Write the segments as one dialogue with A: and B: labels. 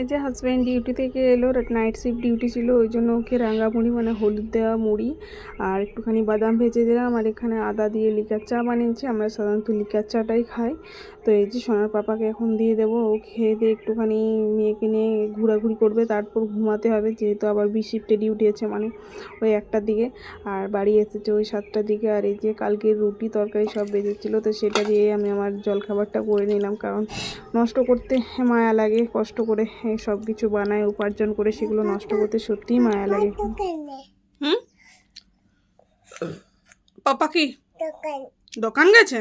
A: এই যে husband duty থেকে এলো নাইট শিফট ডিউটি ছিল, ওই জন্য ওকে রাঙা মুড়ি মানে হলুদ দেওয়া মুড়ি আর একটুখানি বাদাম ভেজে দিলাম। আর এখানে আদা দিয়ে লিকার চা বানিয়েছি। আমরা সাধারণত লিকার চাটাই খাই। তো এই যে সোনার পাপাকে এখন দিয়ে দেবো ও খেয়ে দিয়ে একটুখানি মেয়েকে নিয়ে ঘোরাঘুরি করবে তারপর ঘুমাতে হবে যেহেতু আবার বি শিফটে ডিউটি আছে মানে ওই একটার দিকে আর বাড়ি এসেছে ওই সাতটার দিকে আর এই যে কালকে রুটি তরকারি সব বেজেছিলো তো সেটা দিয়ে আমি আমার জলখাবারটা করে নিলাম কারণ নষ্ট করতে মায়া লাগে কষ্ট করে সব কিছু বানায় উপার্জন করে সেগুলো নষ্ট করতে সত্যিই মায়া লাগে। হুম? পাপা কি? দোকান গেছে?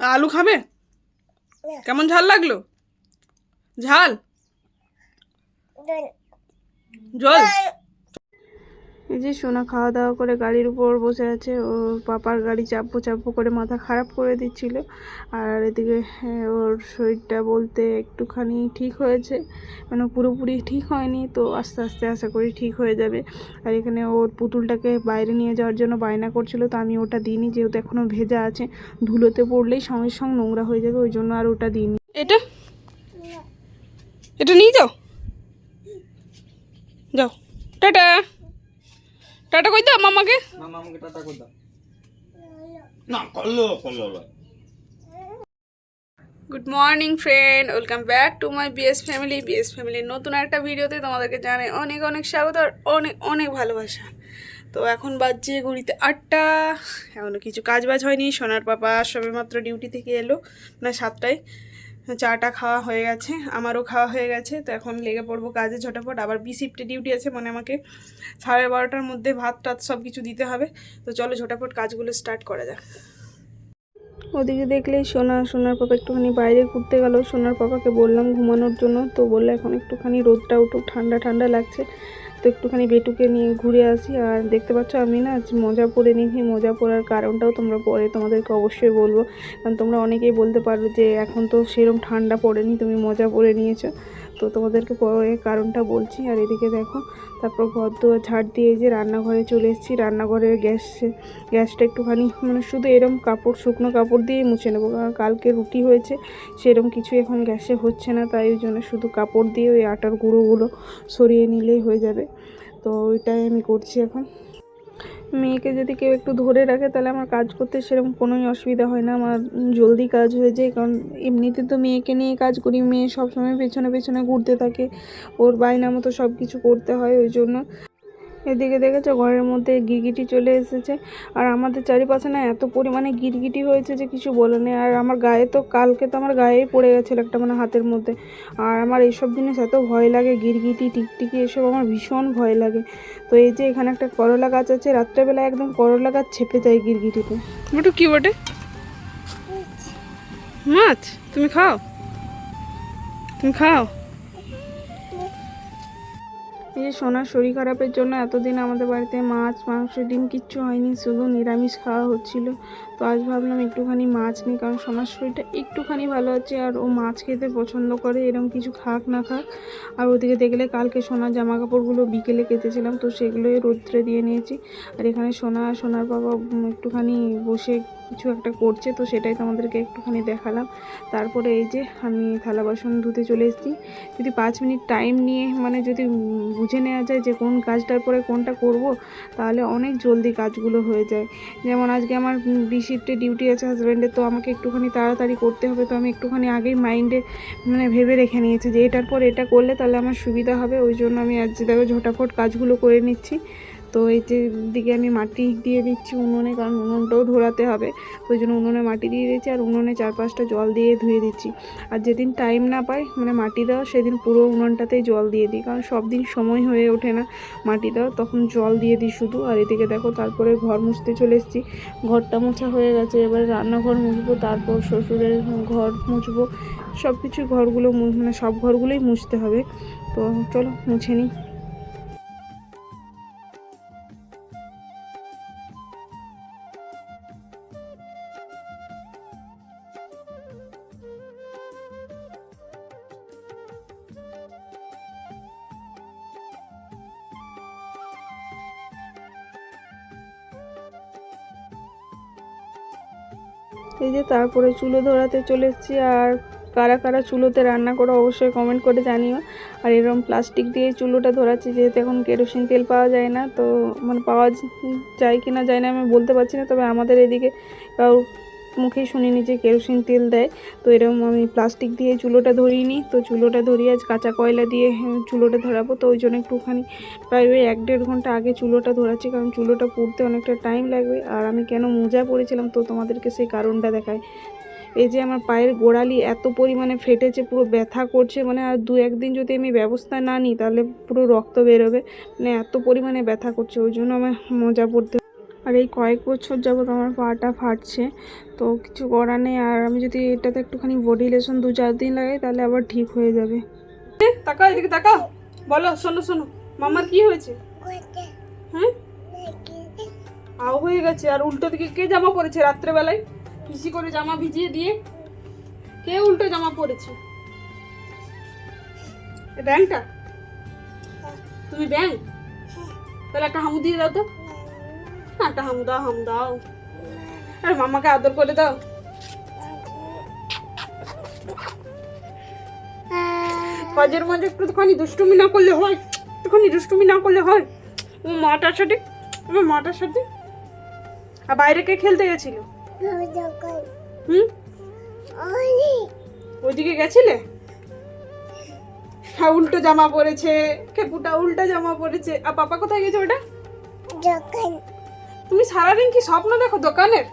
A: আলু খাবে? কেমন ঝাল লাগল? ঝাল? জল। এই যে সোনা খাওয়া দাওয়া করে গাড়ির উপর বসে আছে, ও পাপার গাড়ি চাপবো চাপবো করে মাথা খারাপ করে দিচ্ছিল। আর এদিকে ওর শরীরটা বলতে একটুখানি ঠিক হয়েছে মানে পুরোপুরি ঠিক হয়নি, তো আস্তে আস্তে আশা করি ঠিক হয়ে যাবে। আর এখানে ওর পুতুলটাকে বাইরে নিয়ে যাওয়ার জন্য বায়না করছিল, তো আমি ওটা দিইনি, যেহেতু এখনও ভেজা আছে। ধুলোতে পড়লেই সঙ্গে সঙ্গে নোংরা হয়ে যাবে, ওই জন্য আর ওটা দিইনি। এটা? এটা নিয়ে যাও। যাও। টাটা! টাটা কই দাও মামাকে?
B: মামা আমাকে টাটা করে দাও। না করল করল
A: good morning friend welcome back to my BS family BS ফ্যামিলির নতুন একটা ভিডিওতে তোমাদেরকে জানাই অনেক অনেক স্বাগত আর অনেক অনেক ভালোবাসা। তো এখন বাজছে ঘড়িতে আটটা। এখনও কিছু কাজ বাজ হয়নি। সোনার পাপা সবে মাত্র ডিউটি থেকে এলো মানে সাতটায়। চাটা খাওয়া হয়ে গেছে, আমারও খাওয়া হয়ে গেছে, তো এখন লেগে পড়ব কাজে ঝটাপট। আবার বি শিফটে ডিউটি আছে মানে আমাকে সাড়ে বারোটার মধ্যে ভাত টাত সব কিছু দিতে হবে, তো চলো ঝটাপট কাজগুলো স্টার্ট করা যাক। ওদিকে দেখলেই সোনা, সোনার পাপা একটুখানি বাইরে ঘুরতে গেল। সোনার পাপাকে বললাম ঘুমানোর জন্য, তো বললে এখন একটুখানি রোদটা উঠুক, ঠান্ডা ঠান্ডা লাগছে। তো একটুখানি বেটুকে নিয়ে ঘুরে আসি। আর দেখতে পাচ্ছ আমি না মজা পরে নিয়েছি। মজা পড়ার কারণটাও তোমরা পরে তোমাদেরকে অবশ্যই বলব। কারণ তোমরা অনেকেই বলতে পারবে যে এখন তো সেরম ঠান্ডা পড়েনি, তুমি মজা পরে নিয়েছো। তো তোমাদেরকে পরে কারণটা বলছি। আর এদিকে দেখো, তারপর ঘর দুয়ার ঝাড় দিয়ে যে রান্নাঘরে চলে এসেছি। রান্নাঘরের গ্যাস, গ্যাসটা একটুখানি মানে শুধু এরম কাপড়, শুকনো কাপড় দিয়েই মুছে নেব। কারণ কালকে রুটি হয়েছে, সেরম কিছু এখন গ্যাসে হচ্ছে না। তাই ওই জন্য শুধু কাপড় দিয়ে ওই আটার গুঁড়োগুলো সরিয়ে নিলেই হয়ে যাবে। তো ওইটাই আমি করছি এখন। মেয়েকে যদি কেউ একটু ধরে রাখে, তাহলে আমার কাজ করতে সেরকম কোনোই অসুবিধা হয় না। আমার জলদি কাজ হয়ে যায়, কারণ এমনিতে তো মেয়েকে নিয়ে কাজ করি। মেয়ে সবসময় পেছনে পেছনে ঘুরতে থাকে, ওর বায়না মতো সব কিছু করতে হয়, ওই জন্য এদিকে দেখেছ ঘরের মধ্যে গিরগিটি চলে এসেছে। আর আমাদের চারিপাশে না এত পরিমাণে গিরগিটি হয়েছে যে কিছু বলে নেই। আর আমার গায়ে তো কালকে তো আমার গায়েই পড়ে গেছিল একটা মানে হাতের মধ্যে। আর আমার এইসব জিনিস এত ভয় লাগে গিরগিটি টিকটিকি এসব আমার ভীষণ ভয় লাগে। তো এই যে এখানে একটা করলা গাছ আছে রাত্রেবেলা একদম করলা গাছ ছেপে যায় গিরগিটিতে। মোটু কি বটে? মাছ? তুমি খাও। তুমি খাও। এই যে সোনার শরীর খারাপের জন্য এতদিন আমাদের বাড়িতে মাছ, মাংস, ডিম কিচ্ছু হয়নি, শুধু নিরামিষ খাওয়া হচ্ছিল। তো আজ ভাবলাম একটুখানি মাছ নিই, কারণ সোনার শরীরটা একটুখানি ভালো আছে, আর ও মাছ খেতে পছন্দ করে এরকম কিছু খাক না খাক। আর ওদিকে দেখলে কালকে সোনার জামা কাপড়গুলো বিকেলে কেটেছিলাম, তো সেগুলোই রোদ্রে দিয়ে নিয়েছি। আর এখানে সোনা, সোনার বাবা একটুখানি বসে কিছু একটা করছে, তো সেটাই তোমাদেরকে একটুখানি দেখালাম। তারপরে এই যে আমি থালা বাসন ধুতে চলে এসেছি। যদি পাঁচ মিনিট টাইম নিয়ে মানে যদি বুঝে নেওয়া যায় যে কোন কাজটার পরে কোনটা করব, তাহলে অনেক জলদি কাজগুলো হয়ে যায়। যেমন আজকে আমার বি শিফটে ডিউটি আছে হাজব্যান্ডের তো আমাকে একটুখানি তাড়াতাড়ি করতে হবে, তো আমি একটুখানি আগেই মাইন্ডে মানে ভেবে রেখে নিয়েছি যে এটার পর এটা করলে তাহলে আমার সুবিধা হবে, ওই জন্য আমি আজ দেখো ঝটাফট কাজগুলো করে নিচ্ছি। তো এই যে দিকে আমি মাটি দিয়ে দিচ্ছি উনুনে, কারণ উনুনটাও ধরাতে হবে। ওই জন্য উনুনে মাটি দিয়ে দিচ্ছি আর উনুনে চার পাঁচটা জল দিয়ে ধুয়ে দিচ্ছি। আর যেদিন টাইম না পাই মানে মাটি দেওয়া, সেদিন পুরো উনুনটাতেই জল দিয়ে দিই। কারণ সব দিন সময় হয়ে ওঠে না মাটি দেওয়া, তখন জল দিয়ে দিই শুধু। আর এদিকে দেখো, তারপরে ঘর মুছতে চলে এসেছি। ঘরটা মোছা হয়ে গেছে, এবার রান্নাঘর মুছবো, তারপর শ্বশুরের ঘর মুছবো। সব কিছু ঘরগুলো মানে সব ঘরগুলোই মুছতে হবে। তো চলো, মুছে নিই। এই যে তারপরে চুলো ধরাতে চলে এসেছি আর কারা কারা চুলোতে রান্না করো অবশ্যই কমেন্ট করে জানিও। আর এরকম প্লাস্টিক দিয়ে চুলোটা ধরাচ্ছি, যেহেতু এখন কেরোসিন তেল পাওয়া যায় না, তো মানে পাওয়া যায় কি না যায় না, আমি বলতে পারছি না, তবে আমাদের এদিকে মুখেই শুনিনি যে কেরোসিন তেল দেয়। তো এরকম আমি প্লাস্টিক দিয়ে চুলোটা ধরিয়ে নিই তো চুলোটা ধরিয়ে আজ কাঁচা কয়লা দিয়ে চুলোটা ধরাবো। তো ওই জন্য একটুখানি প্রায় ওই এক দেড় ঘণ্টা আগে চুলোটা ধরাচ্ছি, কারণ চুলোটা পুড়তে অনেকটা টাইম লাগবে। আর আমি কেন মোজা পরেছিলাম তো তোমাদেরকে সেই কারণটা দেখায় এই যে আমার পায়ের গোড়ালি এত পরিমাণে ফেটেছে, পুরো ব্যথা করছে মানে আর দু একদিন যদি আমি ব্যবস্থা না নিই, তাহলে পুরো রক্ত বেরোবে। মানে এত পরিমাণে ব্যথা করছে, ওই জন্য আমার মোজা পরতে আর এই কয়েক বছর যাবত আমার পাটা ফাটছে। তো কিছু করার নেই। আর আমি যদি এটাতে একটুখানি বডি লেশন দু চার দিন লাগাই, তাহলে আবার ঠিক হয়ে যাবে। তাকাও এদিকে, তাকাও। বলো, শোনো শোনো। মামার কি হয়েছে? হ্যাঁ? আও হয়ে গেছে। আর উল্টো দিকে কে জামা পরেছে রাত্রেবেলায়? ভিজি করে জামা ভিজিয়ে দিয়ে। কে উল্টো জামা পরেছে? ব্যাংকটা? তুমি ব্যাংক? তাহলে একটা হামু দিয়ে দাও তো। একটা হামু দাও হামু দাও। আর, মামাকে আদর করে দাও। কাজের মাঝে একটুখানি দুষ্টুমি না করলে হয়, একটুখানি দুষ্টুমি না করলে হয়। ও মাটার সাথে, আমার মাটার সাথে। আর বাইরে কে খেলতে গেছিল? হুম? ওইদিকে গেছিলে? হ্যাঁ উল্টো জামা পরেছে খেপুটা উল্টো জামা পরেছে। আর পাপা কোথায় গেছে ওটা? তুমি সারাদিন কি স্বপ্ন দেখো দোকানের?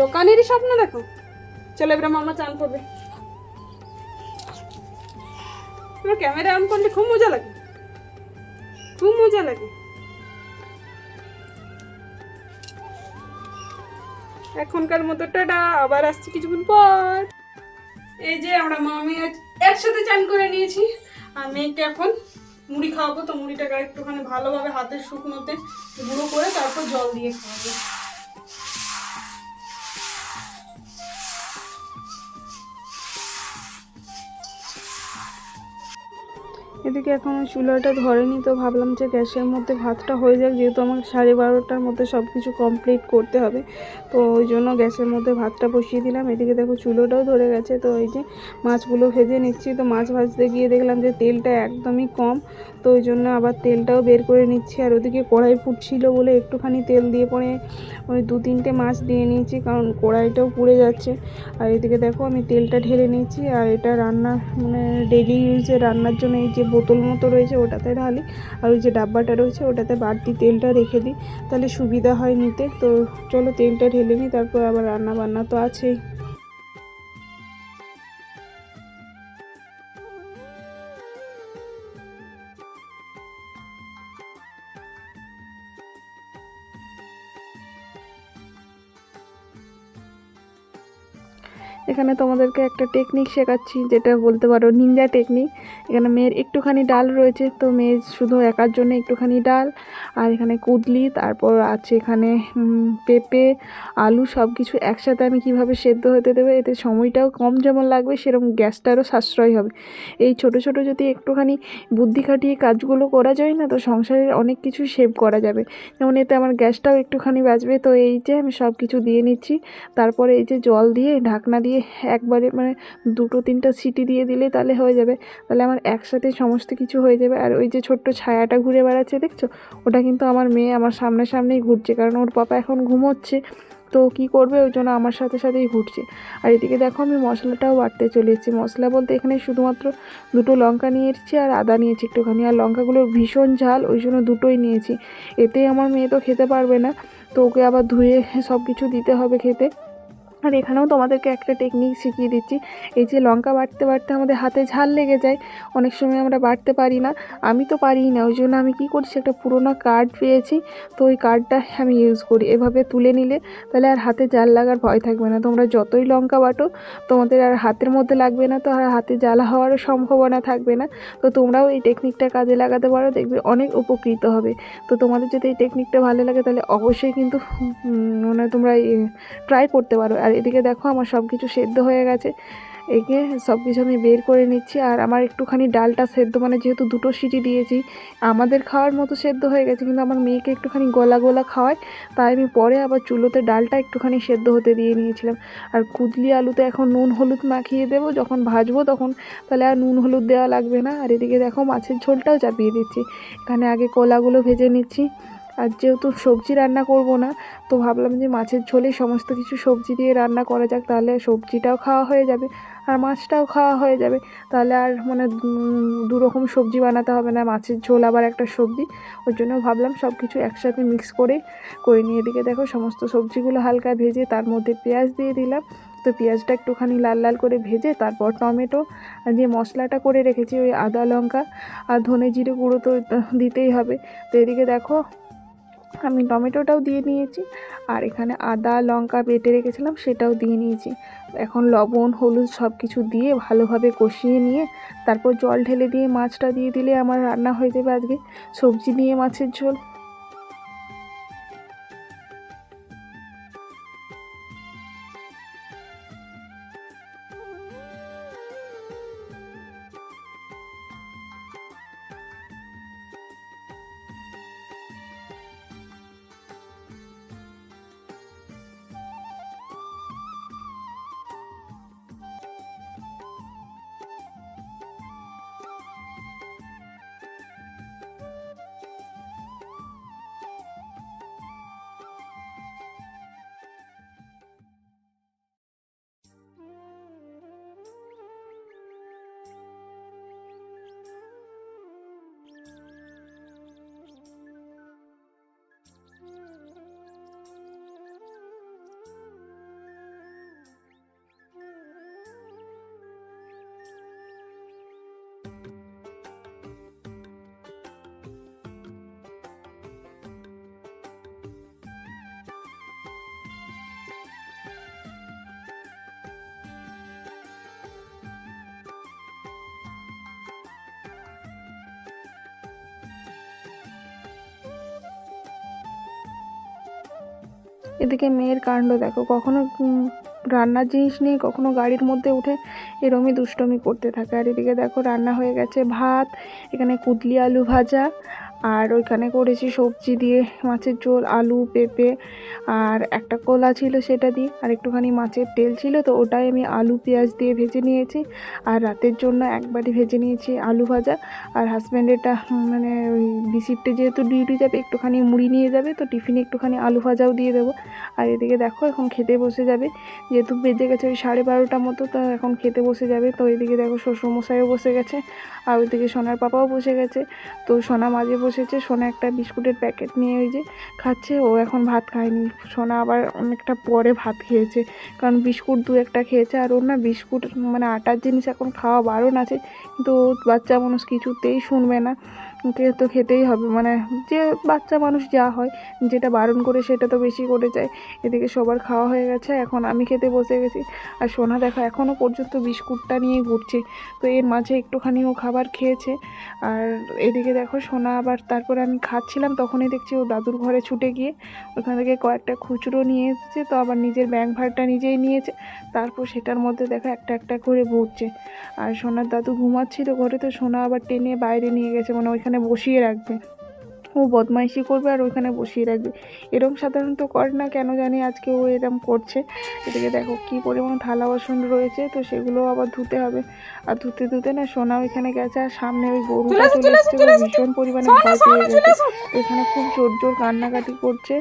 A: দোকানেরই স্বপ্ন দেখো? চলো এবার মামা চান করবে। তোমার ক্যামেরা অন করলে খুব মজা লাগে। খুব মজা লাগে। এখনকার মতো টাটা, আবার আসছি কিছুক্ষণ পর। এই যে আমরা মামি একসাথে চান করে নিয়েছি। মেয়েকে এখন মুড়ি খাওয়াবো তো মুড়িটাকে একটুখানি ভালোভাবে হাতের শুকনোতে গুঁড়ো করে তারপর জল দিয়ে খাওয়াবো। এদিকে এখন চুলাটা ধরেনি তো ভাবলাম যে গ্যাসের মধ্যে ভাতটা হয়ে যাক, যেহেতু আমাকে সাড়ে বারোটার মধ্যে সব কিছু কমপ্লিট করতে হবে। তো ওই জন্য গ্যাসের মধ্যে ভাতটা বসিয়ে দিলাম। এদিকে দেখো চুলোটাও ধরে গেছে, তো এই যে মাছগুলো ভেজে নিচ্ছি। তো মাছ ভাজতে গিয়ে দেখলাম যে তেলটা একদমই কম, তো ওই জন্য আবার তেলটাও বের করে নিচ্ছি। আর ওদিকে কড়াই ফুটছিল বলে একটুখানি তেল দিয়ে পরে ওই দু তিনটে মাছ দিয়ে নিয়েছি, কারণ কড়াইটাও পুড়ে যাচ্ছে। আর এদিকে দেখো আমি তেলটা ঢেলে নিয়েছি, আর এটা রান্না মানে ডেলি ইউজে রান্নার জন্য এই যে বোতল মতো রয়েছে ওটাতে ঢালি, আর ওই যে ডাব্বাটা রয়েছে ওটাতে বাড়তি তেলটা রেখে দিই, তাহলে সুবিধা হয় নিতে। তো চলো তেলটা ঢেলে নিই তারপর আবার রান্না বান্না তো আছেই। এখানে তোমাদেরকে একটা টেকনিক শেখাচ্ছি, যেটা বলতে পারো নিনজা টেকনিক এখানে মেয়ের একটুখানি ডাল রয়েছে, তো মেয়ের শুধু একার জন্য একটুখানি ডাল, আর এখানে কুদলি, তারপর আছে এখানে পেঁপে, আলু সব কিছু একসাথে আমি কীভাবে সেদ্ধ হতে দেবো, এতে সময়টাও কম যেমন লাগবে সেরকম গ্যাসটারও সাশ্রয় হবে। এই ছোট ছোট যদি একটুখানি বুদ্ধি খাটিয়ে কাজগুলো করা যায় না, তো সংসারের অনেক কিছু সেভ করা যাবে। যেমন এতে আমার গ্যাসটাও একটুখানি বাঁচবে তো এই যে আমি সব কিছু দিয়ে নিচ্ছি, তারপরে এই যে জল দিয়ে ঢাকনা দিয়ে একবারে মানে দুটো তিনটা সিটি দিয়ে দিলে তাহলে হয়ে যাবে। তাহলে আমার একসাথে সমস্ত কিছু হয়ে যাবে। আর ওই যে ছোট্ট ছায়াটা ঘুরে বেড়াচ্ছে, দেখছ? ওটা কিন্তু আমার মেয়ে আমার সামনে সামনেই ঘুরছে, কারণ ওর পাপা এখন ঘুমোচ্ছে। তো কি করবে? ওই জন্য আমার সাথে সাথেই ঘুরছে। আর এদিকে দেখো আমি মশলাটাও বাড়তে চলে এসেছি। মশলা বলতে এখানে শুধুমাত্র দুটো লঙ্কা নিয়ে এসেছি আর আদা নিয়েছি একটুখানি। আর লঙ্কাগুলোর ভীষণ ঝাল, ওই জন্য দুটোই নিয়েছি। এতেই আমার মেয়ে তো খেতে পারবে না। তো ওকে আবার ধুয়ে সব কিছু দিতে হবে খেতে। আর এখানেও তোমাদেরকে একটা টেকনিক শিখিয়ে দিচ্ছি। এই যে লঙ্কা বাটতে বাটতে আমাদের হাতে ঝাল লেগে যায়, অনেক সময় আমরা বাটতে পারি না। আমি তো পারিই না, ওই জন্য আমি কী করছি, একটা পুরোনো কার্ড পেয়েছি, তো ওই কার্ডটা আমি ইউজ করি। এভাবে তুলে নিলে তাহলে আর হাতে জাল লাগার ভয় থাকবে না। তোমরা যতই লঙ্কা বাটো, তোমাদের আর হাতের মধ্যে লাগবে না তো আর হাতে জ্বালা হওয়ারও সম্ভাবনা থাকবে না। তো তোমরাও এই টেকনিকটা কাজে লাগাতে পারো, দেখবে অনেক উপকৃত হবে। তো তোমাদের যদি এই টেকনিকটা ভালো লাগে তাহলে অবশ্যই কিন্তু মানে তোমরা ট্রাই করতে পারো। আর এদিকে দেখো আমার সব কিছু সেদ্ধ হয়ে গেছে। একে সব কিছু আমি বের করে নিচ্ছি আর আমার একটুখানি ডালটা সেদ্ধ মানে যেহেতু দুটো সিটি দিয়েছি, আমাদের খাওয়ার মতো সেদ্ধ হয়ে গেছে, কিন্তু আমার মেয়েকে একটুখানি গলা গলা খাওয়ায়, তাই আমি পরে আবার চুলোতে ডালটা একটুখানি সেদ্ধ হতে দিয়ে নিয়েছিলাম। আর কুদলি আলুতে এখন নুন হলুদ মাখিয়ে দেবো, যখন ভাজবো তখন, তাহলে আর নুন হলুদ দেওয়া লাগবে না। আর এদিকে দেখো মাছের ঝোলটাও চাপিয়ে দিচ্ছি। এখানে আগে কলাগুলো ভেজে নিচ্ছি। আর যেহেতু সবজি রান্না করব না তো ভাবলাম যে মাছের ঝোলেই সমস্ত কিছু সবজি দিয়ে রান্না করা যাক তাহলে সবজিটাও খাওয়া হয়ে যাবে আর মাছটাও খাওয়া হয়ে যাবে। তাহলে আর মানে উম, দু রকম সবজি বানাতে হবে না মাছের ঝোল আবার একটা সবজি। ওই জন্য ভাবলাম সব কিছু একসাথে মিক্স করে করে নিয়ে এদিকে দেখো সমস্ত সবজিগুলো হালকা ভেজে তার মধ্যে পেঁয়াজ দিয়ে দিলাম। তো পেঁয়াজটা একটুখানি লাল লাল করে ভেজে তারপর টমেটো যে মশলাটা করে রেখেছি ওই আদা লঙ্কা আর ধনে জিরে গুঁড়ো তো দিতেই হবে। তো এদিকে দেখো আমি টমেটোটাও দিয়ে নিয়েছি। আর এখানে আদা, লঙ্কা বেটে রেখেছিলাম, সেটাও দিয়ে নিয়েছি। এখন লবণ, হলুদ সব কিছু দিয়ে ভালোভাবে কষিয়ে নিয়ে তারপর জল ঢেলে দিয়ে মাছটা দিয়ে দিলে আমার রান্না হয়ে যাবে আজকে। সবজি দিয়ে মাছের ঝোল। এদিকে মেয়ের কাণ্ড দেখো। কখনো রান্নার জিনিস নিয়ে কখনো গাড়ির মধ্যে উঠে এরমই দুষ্টমি করতে থাকে। আর এদিকে দেখো রান্না হয়ে গেছে ভাত, এখানে কুদলি আলু ভাজা আর ওইখানে করেছি সবজি দিয়ে, মাছের ঝোল, আলু, পেঁপে, আর একটা কলা ছিল সেটা দিয়ে, আর একটুখানি মাছের তেল ছিল, তো ওটাই আমি আলু, পেঁয়াজ দিয়ে ভেজে নিয়েছি। আর রাতের জন্য একবারই ভেজে নিয়েছি আলু ভাজা। আর হাজব্যান্ডেরটা মানে ওই বিসিপটে যেহেতু ডিউটি যাবে, একটুখানি মুড়ি নিয়ে যাবে, তো টিফিনে একটুখানি আলু ভাজাও দিয়ে দেবো। আর এদিকে দেখো, এখন খেতে বসে যাবে। যেহেতু বেজে গেছে ওই সাড়ে বারোটা মতো, তো এখন খেতে বসে যাবে। তো এদিকে দেখো শ্বশুরমশাইও বসে গেছে, আর ওইদিকে সোনার পাপাও বসে গেছে। তো সোনা মাঝে বসেছে, সোনা একটা বিস্কুটের প্যাকেট নিয়ে ওই যে খাচ্ছে, ও এখন ভাত খায়নি। সোনা আবার অনেকটা পরে ভাত খেয়েছে, কারণ বিস্কুট দু একটা খেয়েছে, আর ওর না বিস্কুট মানে আটার জিনিস এখন খাওয়া বারণ আছে, কিন্তু বাচ্চা মানুষ কিছুতেই শুনবে না। ওকে তো খেতেই হবে। মানে যে বাচ্চা মানুষ যা হয়, যেটা বারণ করে সেটা তো বেশি করে যায়। এদিকে সবার খাওয়া হয়ে গেছে, এখন আমি খেতে বসে গেছি। আর সোনা দেখো এখনও পর্যন্ত বিস্কুটটা নিয়ে ঘুরছে। তো এর মাঝে একটুখানি ও খাবার খেয়েছে। আর এদিকে দেখো, সোনা আবার তারপরে আমি খাচ্ছিলাম, তখনই দেখছি ও দাদুর ঘরে ছুটে গিয়ে ওখান থেকে কয়েকটা খুচরো নিয়ে এসেছে। তো আবার নিজের ব্যাংক ভাড়টা নিজেই নিয়েছে। তারপর সেটার মধ্যে দেখো, একটা একটা করে ভরছে। আর সোনার দাদু ঘুমাচ্ছিল ঘরে, তো সোনা আবার টেনে বাইরে নিয়ে গেছে। মানে ওইখানে বসিয়ে রাখবে। ও বদমাইশি করবে আর ওইখানে বসিয়ে রাখবে। এরম সাধারণত করে না কেন জানি আজকে ও এরম করছে। এদিকে দেখো কী পরিমাণ থালা বাসন রয়েছে তো সেগুলো আবার ধুতে হবে। আর ধুতে ধুতে না সোনা ওইখানে গেছে আর সামনে ওই গরুটা চলে এসছে। ভীষণ পরিমাণে ভয় পেয়ে গেছে। এখানে খুব জোর জোর কান্নাকাটি করছে।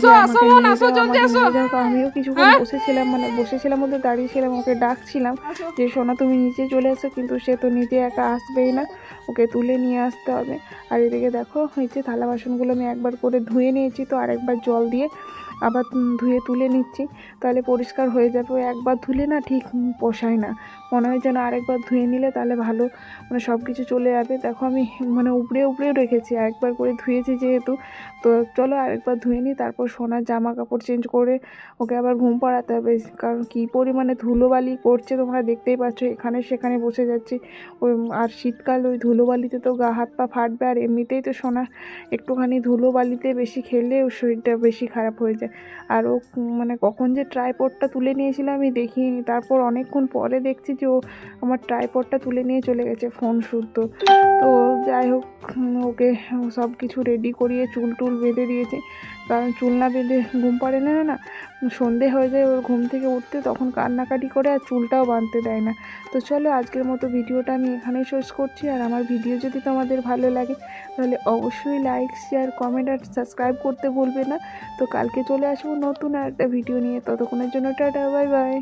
A: যে আমাকে নিয়ে যাও আমাকে নিয়ে যাও। তো আমিও কিছুক্ষণ বসেছিলাম মানে বসেছিলাম বলতে দাঁড়িয়েছিলাম ওকে ডাকছিলাম যে সোনা তুমি নিচে চলে এসো। কিন্তু সে তো নিজে একা আসবেই না। ওকে তুলে নিয়ে আসতে হবে। আর এদিকে দেখো হয়েছে থালা বাসনগুলো আমি একবার করে ধুয়ে নিয়েছি, তো আরেকবার জল দিয়ে আবার ধুয়ে তুলে নিচ্ছি, তাহলে পরিষ্কার হয়ে যাবে। একবার ধুলে না ঠিক পোষায় না। মনে হয় যেন আরেকবার ধুয়ে নিলে তাহলে ভালো। মানে সব কিছু চলে যাবে। দেখো আমি মানে উপড়ে, উপড়েও রেখেছি। আরেকবার করে ধুয়েছি যেহেতু। তো চলো আরেকবার ধুয়ে নিই, তারপর সোনার জামা কাপড় চেঞ্জ করে ওকে আবার ঘুম পাড়াতে হবে। কারণ কী পরিমাণে ধুলোবালি করছে তোমরা দেখতেই পাচ্ছ, এখানে সেখানে বসে যাচ্ছি। ওই আর শীতকাল, ওই ধুলোবালিতে তো গা, হাত, পা ফাটবে। আর এমনিতেই তো সোনা একটুখানি ধুলোবালিতে বেশি খেললে ওর শরীরটা বেশি খারাপ হয়ে যায়। গেছে আর ও মানে কখন যে ট্রাইপডটা তুলে নিয়েছিল আমি দেখিনি। তারপর অনেকক্ষণ পরে দেখছি যে ও আমার ট্রাইপডটা তুলে নিয়ে চলে গেছে ফোন শুদ্ধ। তো যাই হোক ওকে সব কিছু রেডি করিয়ে চুল টুল বেঁধে দিয়েছি। কারণ চুল না বেঁধে ঘুম পাড়ে না না সন্ধে হয়ে যায়, ওর ঘুম থেকে উঠতে তখন কান্নাকাটি করে আর চুলটাও বাঁধতে দেয় না। তো চলো, আজকের মতো ভিডিওটা আমি এখানেই শেষ করছি। আর আমার ভিডিও যদি তোমাদের ভালো লাগে, তাহলে অবশ্যই লাইক শেয়ার কমেন্ট আর সাবস্ক্রাইব করতে ভুলবে না। তো কালকে চলে আসব নতুন আর একটা ভিডিও নিয়ে। ততক্ষণের জন্য টাটা বাই বাই